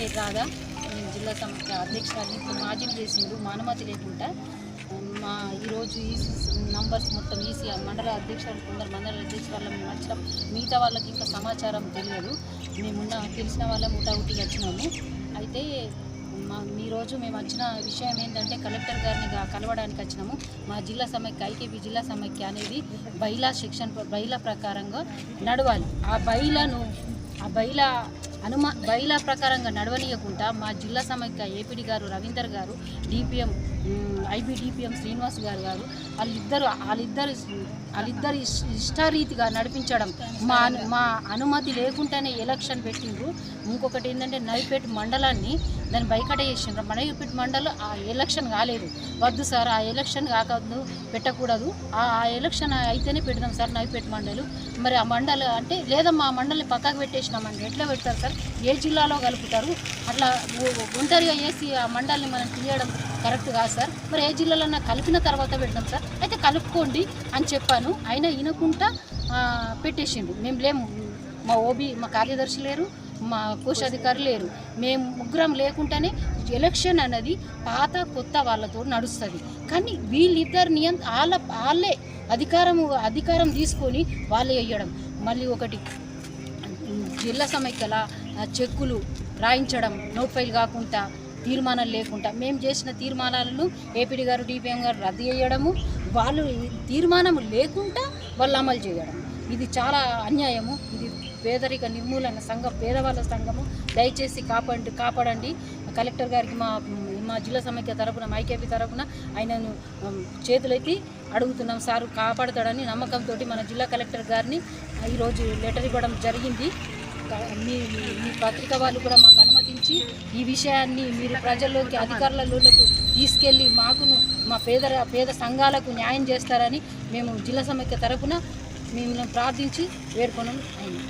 పేరు రాదా నేను జిల్లా సమస్య అధ్యక్షురాలిని ఇప్పుడు మాజీలు చేసిండు మానమతి లేకుండా. మా ఈరోజు ఈ నంబర్స్ మొత్తం ఈసీ మండల అధ్యక్షులు కొందరు మండల అధ్యక్షురాలు మేము వచ్చినాం. మిగతా వాళ్ళకి ఇంకా సమాచారం తెలియదు. మేమున్న తెలిసిన వాళ్ళం ఉటావుటికి వచ్చినాము. అయితే మా ఈరోజు మేము వచ్చిన విషయం ఏంటంటే కలెక్టర్ గారిని కలవడానికి వచ్చినాము. మా జిల్లా సమైక్య ఐకేపీ జిల్లా సమైక్య అనేది బైలా సెక్షన్ ప్ర- బైలా ప్రకారంగా నడవాలి. ఆ బైలాను ఆ బైలా అనుమా బైలా ప్రకారంగా నడవనీయకుండా మా జిల్లా సమైక్య ఏపీడీ గారు రవీందర్ గారు డిపిఎం ఐబీడిపిఎం శ్రీనివాస్ గారు గారు వాళ్ళిద్దరు వాళ్ళిద్దరు వాళ్ళిద్దరు ఇష్టారీతిగా నడిపించడం మా అను- మా అనుమతి లేకుండానే ఎలక్షన్ పెట్టిండ్రు. ఇంకొకటి ఏంటంటే నైపేట్ మండలాన్ని దాన్ని బైకట చేసిండ్రు. నైపేట్ మండలం ఆ ఎలక్షన్ కాలేదు. వద్దు సార్ ఆ ఎలక్షన్ కాకూడదు పెట్టకూడదు. ఆ ఎలక్షన్ అయితేనే పెడదాం సార్ నైపేట మండలు. మరి ఆ మండలి అంటే లేదమ్మా మా మండలిని పక్కకు పెట్టేసినామని ఎట్లా పెడతారు సార్? ఏ జిల్లాలో కలుపుతారు? అట్లా ఒంటరిగా వేసి ఆ మండలిని మనం తీయడం కరెక్ట్ కాదు సార్. మరి ఏ జిల్లాలో కలిపిన తర్వాత పెడతాం సార్. అయితే కలుపుకోండి అని చెప్పాను. ఆయన వినకుండా పెట్టేసిండు మేము లేము. మా ఓబీ మా కార్యదర్శి లేరు మా కోశాధికారి లేరు. మేము ముగ్గురం లేకుండానే ఎలక్షన్ అనేది పాత కొత్త వాళ్ళతో నడుస్తుంది. కానీ వీళ్ళిద్దరు నియంత వాళ్ళ వాళ్ళే అధికారం అధికారం తీసుకొని వాళ్ళే వేయడం మళ్ళీ ఒకటి జిల్లా సమైక్యల చెక్కులు రాయించడం నోట్ ఫైల్ కాకుండా తీర్మానాలు లేకుండా మేము చేసిన తీర్మానాలను ఏపీడీ గారు డిపిఎం గారు రద్దు చేయడము వాళ్ళు తీర్మానం లేకుండా వాళ్ళు అమలు చేయడం. ఇది చాలా అన్యాయము. ఇది పేదరిక నిర్మూలన సంఘం పేదవాళ్ళ సంఘము. దయచేసి కాపాడి కాపాడండి. కలెక్టర్ గారికి మా మా జిల్లా సమైక్య తరపున మైకేపీ తరపున ఆయనను చేతులైతే అడుగుతున్నాం. సారు కాపాడతాడని నమ్మకంతో మన జిల్లా కలెక్టర్ గారిని ఈరోజు లెటర్ ఇవ్వడం జరిగింది. మీ మీ- మీ పత్రిక వాళ్ళు కూడా మాకు అనుమతించి ఈ విషయాన్ని మీరు ప్రజల్లోకి అధికారులలోకి తీసుకెళ్ళి మాకును మా పేద పేద సంఘాలకు న్యాయం చేస్తారని మేము జిల్లా సమైక్య తరపున మిమ్మల్ని ప్రార్థించి వేడుకోవడం అయింది.